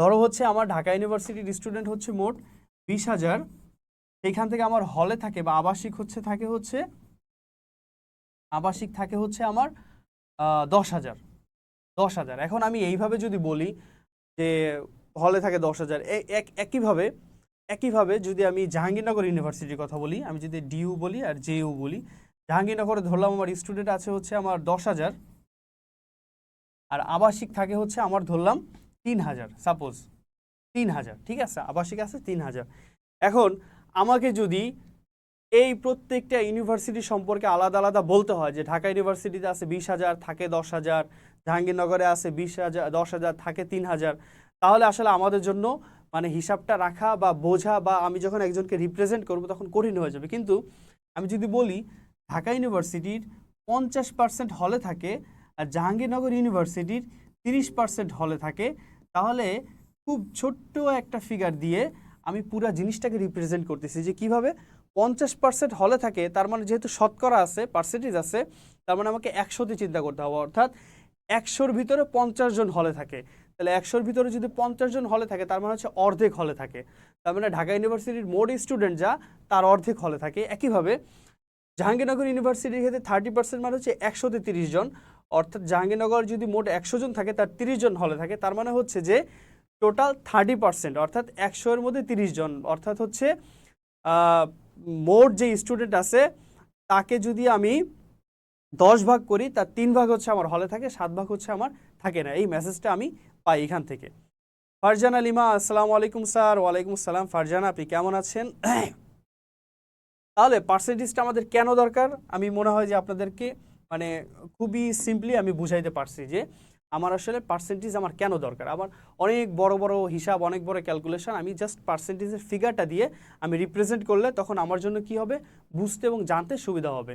ধরো হচ্ছে আমার ঢাকা ইউনিভার্সিটির স্টুডেন্ট হচ্ছে মোট বিশ হাজার। সেইখান থেকে আমার হলে থাকে বা আবাসিক হচ্ছে, থাকে হচ্ছে, আবাসিক থাকে হচ্ছে আমার দশ হাজার। দশ হাজার। এখন আমি এইভাবে যদি বলি যে হলে থাকে দশ হাজার এক- একইভাবে একইভাবে যদি আমি জাহাঙ্গীরনগর ইউনিভার্সিটির কথা বলি, আমি যদি ডিইউ বলি আর জেইউ বলি, জাহাঙ্গীরনগরে ধরলাম আমার স্টুডেন্ট আছে হচ্ছে আমার দশ হাজার। আর আবাসিক থাকে হচ্ছে, আমার ধরলাম তিন হাজার সাপোজ তিন হাজার ঠিক আছে? আবাসিক আছে তিন হাজার এখন আমাকে যদি এই প্রত্যেকটা ইউনিভার্সিটি সম্পর্কে আলাদা আলাদা বলতে হয়, যে ঢাকা ইউনিভার্সিটিতে আছে বিশ হাজার থাকে দশ হাজার জাহাঙ্গীরনগরে আছে বিশ হাজার দশ হাজার থাকে তিন হাজার তাহলে আসলে আমাদের জন্য মানে হিসাবটা রাখা বা বোঝা বা আমি যখন একজনকে রিপ্রেজেন্ট করব তখন কঠিন হয়ে যাবে। কিন্তু আমি যদি বলি, ঢাকা ইউনিভার্সিটির পঞ্চাশ পার্সেন্ট হলে থাকে আর জাহাঙ্গীরনগর ইউনিভার্সিটির তিরিশ পার্সেন্ট হলে থাকে। তাহলে খুব ছোট্ট একটা ফিগার দিয়ে আমি পুরো জিনিসটাকে রিপ্রেজেন্ট করতেছি যে কীভাবে পঞ্চাশ পার্সেন্ট হলে থাকে, তার মানে যেহেতু শতকরা আছে পার্সেন্টেজ আছে, তার মানে আমাকে একশোতে চিন্তা করতে হবে। অর্থাৎ একশোর ভিতরে পঞ্চাশ জন হলে থাকে। তাহলে একশোর ভিতরে যদি পঞ্চাশ জন হলে থাকে, তার মানে হচ্ছে অর্ধেক হলে থাকে। তার মানে ঢাকা ইউনিভার্সিটির মোট স্টুডেন্ট যা, তার অর্ধেক হলে থাকে। একইভাবে জাহাঙ্গীরনগর ইউনিভার্সিটির ক্ষেত্রে থার্টি পার্সেন্ট মানে হচ্ছে একশোতে তিরিশ জন। অর্থাৎ জাহাঙ্গীরনগর যদি মোট একশো জন থাকে, তার তিরিশ জন হলে থাকে, তার মানে হচ্ছে যে টোটাল থার্টি পার্সেন্ট অর্থাৎ একশোর মধ্যে তিরিশ জন। অর্থাৎ হচ্ছে মোট যে স্টুডেন্ট আছে, তাকে যদি আমি দশ ভাগ করি, তার তিন ভাগ হচ্ছে আমার হলে থাকে, সাত ভাগ হচ্ছে আমার থাকে না। এই মেসেজটা আমি পাই এখান থেকে। ফারজানা লিমা, আসসালামু আলাইকুম স্যার, ওয়ালাইকুম আসসালাম। ফারজানা, আপনি কেমন আছেন? তাহলে পার্সেন্টেজটা আমাদের কেন দরকার? আমি মনে হয় যে আপনাদেরকে মানে খুবই সিম্পলি আমি বুঝাইতে পারছি যে আমার আসলে পার্সেন্টেজ আমার কেন দরকার? আমার অনেক বড় বড় হিসাব, অনেক বড় ক্যালকুলেশন আমি জাস্ট পার্সেন্টেজের ফিগারটা দিয়ে আমি রিপ্রেজেন্ট করলে তখন আমার জন্য কি হবে? বুঝতে এবং জানতে সুবিধা হবে।